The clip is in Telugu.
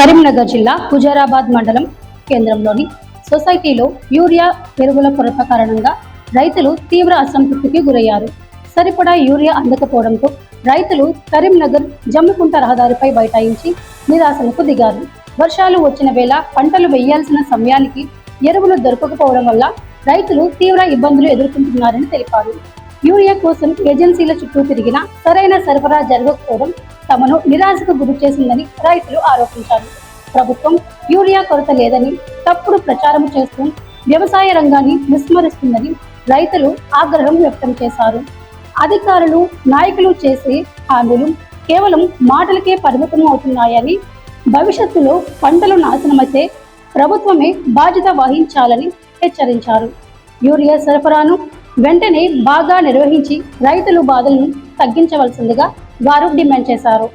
కరీంనగర్ జిల్లా హుజారాబాద్ మండలం కేంద్రంలోని సొసైటీలో యూరియా ఎరువుల కొరత కారణంగా రైతులు తీవ్ర అసంతృప్తికి గురయ్యారు. సరిపడా యూరియా అందకపోవడంతో రైతులు కరీంనగర్ జమ్మికుంట రహదారిపై బైఠాయించి నిరాశలకు దిగారు. వర్షాలు వచ్చిన వేళ పంటలు వేయాల్సిన సమయానికి ఎరువులు దొరకకపోవడం వల్ల రైతులు తీవ్ర ఇబ్బందులు ఎదుర్కొంటున్నారని తెలిపారు. యూరియా కోసం ఏజెన్సీల చుట్టూ తిరిగినా సరైన సరఫరా జరగకపోవడం తమను నిరాశకు గురి చేసిందని రైతులు ఆరోపించారు. ప్రభుత్వం యూరియా కొరత లేదని తప్పుడు ప్రచారం చేస్తూ వ్యవసాయ రంగాన్ని విస్మరిస్తుందని రైతులు ఆగ్రహం వ్యక్తం చేశారు. అధికారులు నాయకులు చేసే హామీలు కేవలం మాటలకే పరిమితం అవుతున్నాయని భవిష్యత్తులో పంటలు నాశనమైతే ప్రభుత్వమే బాధ్యత వహించాలని హెచ్చరించారు. యూరియా సరఫరాను వెంటనే బాగా నిర్వహించి రైతులు బాధలను తగ్గించవలసిందిగా వారు డిమాండ్ చేశారు.